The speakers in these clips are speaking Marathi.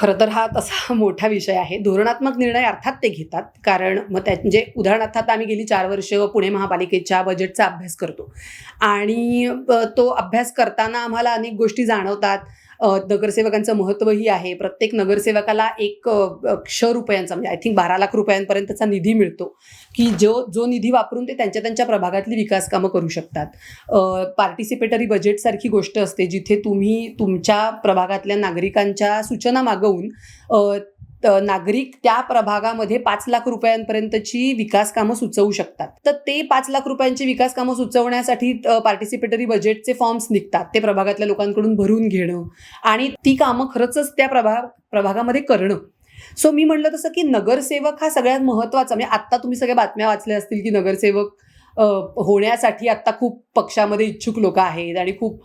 खरं तर हा तसा मोठा विषय आहे. धोरणात्मक निर्णय अर्थात ते घेतात. कारण मग त्या म्हणजे उदाहरणार्थ आता आम्ही गेली चार वर्ष पुणे महापालिकेच्या बजेटचा अभ्यास करतो. आणि तो अभ्यास करताना आम्हाला अनेक गोष्टी जाणवतात. नगरसेवकांचं महत्त्वही आहे. प्रत्येक नगरसेवकाला एक क्ष रुपयांचा म्हणजे आय थिंक बारा लाख रुपयांपर्यंतचा निधी मिळतो. की जो जो निधी वापरून ते त्यांच्या त्यांच्या प्रभागातली विकास कामं करू शकतात. पार्टिसिपेटरी बजेटसारखी गोष्ट असते जिथे तुम्ही तुमच्या प्रभागातल्या नागरिकांच्या सूचना मागवून नागरिक त्या प्रभागामध्ये पाच लाख रुपयांपर्यंतची विकास कामं सुचवू शकतात. तर ते पाच लाख रुपयांची विकास कामं सुचवण्यासाठी पार्टिसिपेटरी बजेटचे फॉर्म्स निघतात. ते प्रभागातल्या लोकांकडून भरून घेणं आणि ती कामं खरंच त्या प्रभाग प्रभागामध्ये करणं. सो मी म्हणलं तसं की नगरसेवक हा सगळ्यात महत्त्वाचा म्हणजे आत्ता तुम्ही सगळ्या बातम्या वाचल्या असतील की नगरसेवक होण्यासाठी आत्ता खूप पक्षामध्ये इच्छुक लोक आहेत आणि खूप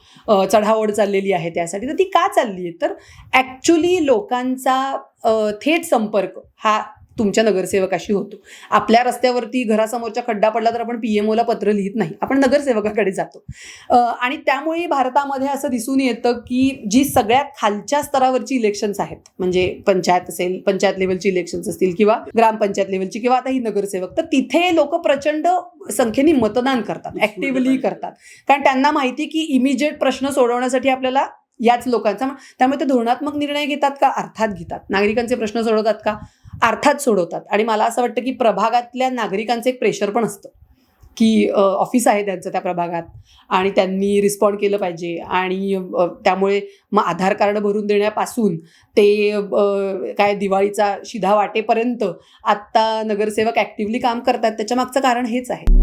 चढाओढ चाललेली आहे त्यासाठी. तर ती का चालली आहे तर ॲक्च्युली लोकांचा थेट संपर्क हा तुमच्या नगरसेवकाशी होतो. आपल्या रस्त्यावरती घरासमोरचा खड्डा पडला तर आपण पी एम ओला पत्र लिहित नाही. आपण नगरसेवकाकडे जातो. आणि त्यामुळे भारतामध्ये असं दिसून येतं की जी सगळ्यात खालच्या स्तरावरची इलेक्शन्स आहेत म्हणजे पंचायत असेल पंचायत लेवलची इलेक्शन्स असतील किंवा ग्रामपंचायत लेवलची किंवा आता ही नगरसेवक तर तिथे लोक प्रचंड संख्येने मतदान करतात ऍक्टिव्हली करतात. कारण त्यांना माहिती की इमिजिएट प्रश्न सोडवण्यासाठी आपल्याला याच लोकांचा त्यामुळे ते धोरणात्मक निर्णय घेतात का? अर्थात घेतात. नागरिकांचे प्रश्न सोडवतात का? अर्थात सोडवतात. आणि मला असं वाटतं की प्रभागातल्या नागरिकांचं एक प्रेशर पण असतं. की ऑफिस आहे त्यांचं त्या प्रभागात आणि त्यांनी रिस्पॉन्ड केलं पाहिजे. आणि त्यामुळे मग आधार कार्ड भरून देण्यापासून ते काय दिवाळीचा शिधा वाटेपर्यंत आत्ता नगरसेवक ॲक्टिव्हली काम करतात. त्याच्या मागचं कारण हेच आहे.